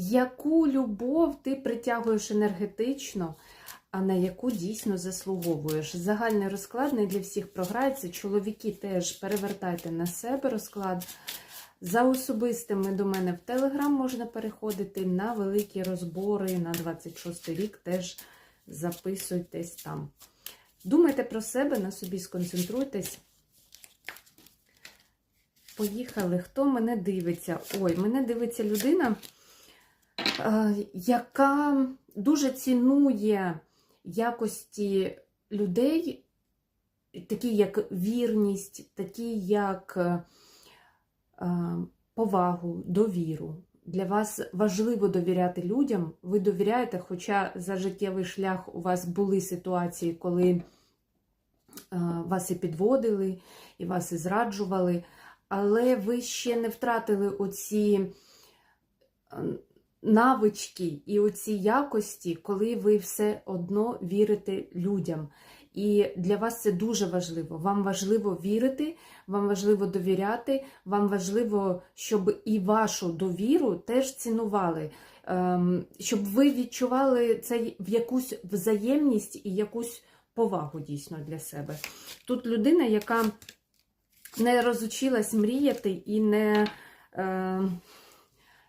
яку любов ти притягуєш енергетично, а на яку дійсно заслуговуєш. Загальний розклад не для всіх програється. Чоловіки теж перевертайте на себе розклад. За особистими до мене в Телеграм можна переходити на великі розбори на 26 рік. Теж записуйтесь там. Думайте про себе, на собі сконцентруйтесь. Поїхали. Хто мене дивиться? Ой, мене дивиться людина, яка дуже цінує якості людей, такі як вірність, такі як е, е, повагу, довіру. Для вас важливо довіряти людям. Ви довіряєте, хоча за життєвий шлях у вас були ситуації, коли е, вас і підводили, і вас і зраджували, але ви ще не втратили оці е, навички і оці якості, коли ви все одно вірите людям. І для вас це дуже важливо. Вам важливо вірити, вам важливо довіряти, вам важливо, щоб і вашу довіру теж цінували, ем, щоб ви відчували це в якусь взаємність і якусь повагу дійсно для себе. Тут людина, яка не розучилась мріяти і не, е,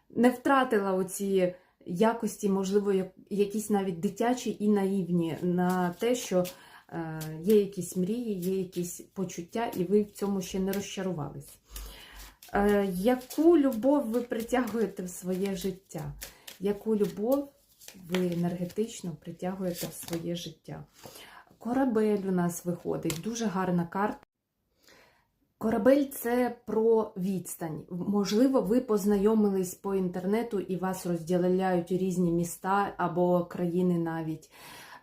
не втратила оці якості, можливо, якісь навіть дитячі і наївні на те, що е, є якісь мрії, є якісь почуття, і ви в цьому ще не розчарувались. Е, яку любов ви притягуєте в своє життя? Яку любов ви енергетично притягуєте в своє життя? Корабель у нас виходить, дуже гарна карта. Корабель це про відстань. Можливо, ви познайомились по інтернету і вас розділяють різні міста або країни навіть.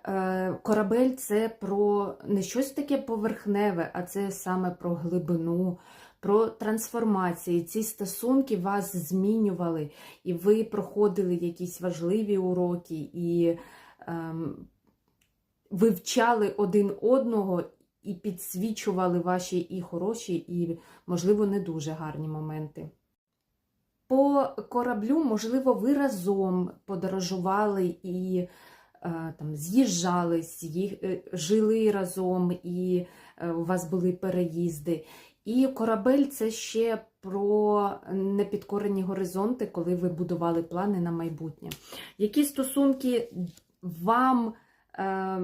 Е, Корабель це про не щось таке поверхневе, а це саме про глибину, про трансформації. Ці стосунки вас змінювали, і ви проходили якісь важливі уроки, і ем, вивчали один одного і підсвічували ваші і хороші, і, можливо, не дуже гарні моменти. По кораблю, можливо, ви разом подорожували і е, там з'їжджались, їх- е, жили разом, і е, у вас були переїзди. І корабель це ще про непідкорені горизонти, коли ви будували плани на майбутнє. Які стосунки вам е,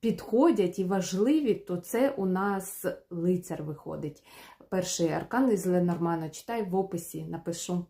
підходять і важливі, то це у нас лицар виходить. Перший аркан із Ленормана читай в описі, напишу.